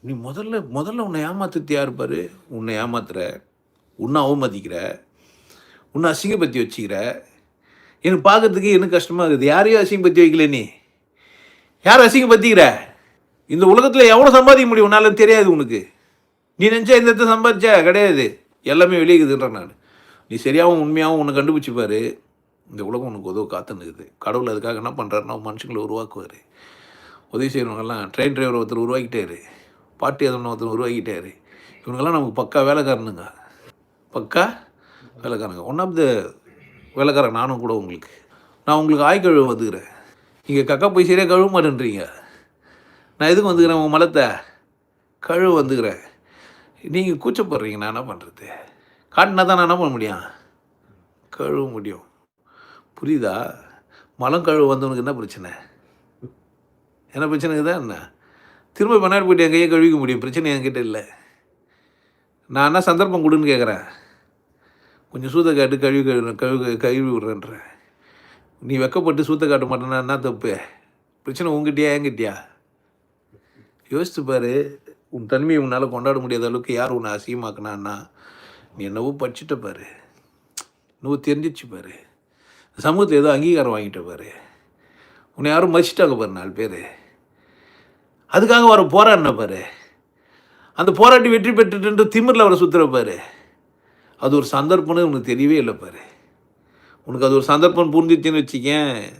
நீ முதல்ல முதல்ல உன்னை ஏமாத்துறது யார் பாரு. உன்னை ஏமாத்துற. உன்னை அவமதிக்கிற. உன்னை அசிங்கப்படுத்தி வச்சுக்கிற. எனக்கு பார்க்கறதுக்கு எனக்கு கஷ்டமாக இருக்குது? யாரையும் அசிங்கப்படுத்தி வைக்கல நீ. யார் அசிங்கப்படுத்திக்கிற? இந்த உலகத்தில் எவ்வளோ சம்பாதிக்க முடியும் உன்னால் தெரியாது உனக்கு. நீ நினச்சா இந்த இடத்த சம்பாதிச்சா கிடையாது. எல்லாமே வெளியேக்குதுன்ற நான். நீ சரியாகவும் உண்மையாகவும் உன்னை கண்டுபிடிச்சிப்பார் இந்த உலகம் உனக்கு உதவு காத்துன்னுக்குது. கடவுள் அதுக்காக என்ன பண்ணுறாருன்னா மனுஷங்களை உருவாக்குவார். உதவி செய்கிறவங்கெல்லாம் ட்ரெயின் டிரைவர் ஒருத்தர் உருவாக்கிட்டாரு. பாட்டி அதவனை ஒருத்தர் உருவாக்கிட்டார். இவனுங்கெல்லாம் நமக்கு பக்கா வேலைக்காரனுங்க. பக்கா வேலைக்காரங்க ஒன் ஆஃப் த வேலைக்காரன் நானும் கூட உங்களுக்கு. நான் உங்களுக்கு ஆய் கழுவ வந்துக்கிறேன் இங்கே கக்கா போய் சரியாக கழுவ மாட்டேன்றீங்க. நான் எதுக்கு வந்துக்கிறேன் உங்கள் மலத்தை? கழுவ வந்துக்கிறேன் நீங்கள் கூச்சப்படுறீங்க நான் என்ன பண்ணுறது காட்டினா தான் நான் என்ன பண்ண முடியும்? கழுவ முடியும். புரியுதா? மலம் கழுவு வந்தவனுக்கு என்ன பிரச்சனை? என்ன பிரச்சனை தான் என்ன? திரும்ப பின்னாடி போய்ட்டு என் கையை கழுவிக்க முடியும்? பிரச்சனை என்கிட்ட இல்லை. நான் என்ன சந்தர்ப்பம் கொடுன்னு கேட்குறேன் கொஞ்சம் சூத்த காட்டு கழுவி கழுவி கழுவி கழுவி விட்றேன்றேன். நீ வெக்கப்பட்டு சூத்த காட்ட மாட்டேன்னா என்ன தப்பு? பிரச்சனை உங்ககிட்டயா என்கிட்டயா? யோசித்து பாரு. உன் தன்மையை உன்னால் கொண்டாட முடியாத அளவுக்கு யார் உன்னை அசியமாக்குனான்னா நீ என்னவோ படிச்சுட்ட பாரு. என்னவோ தெரிஞ்சிச்சு பாரு. சமூகத்தில் ஏதோ அங்கீகாரம் வாங்கிட்ட பாரு. உன்னை யாரும் மதிச்சிட்டாங்க பாரு நாலு பேர். அதுக்காக அவர் போராடின பாரு. அந்த போராட்டி வெற்றி பெற்றுட்டு திமிரில் அவரை சுற்றுற பாரு. அது ஒரு சந்தர்ப்பம்னு உனக்கு தெரியவே இல்லை பாரு. உனக்கு அது ஒரு சந்தர்ப்பம் புரிஞ்சிச்சுன்னு வச்சுக்கேன்.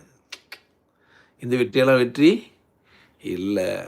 இந்த வெற்றியெல்லாம் வெற்றி இல்லை.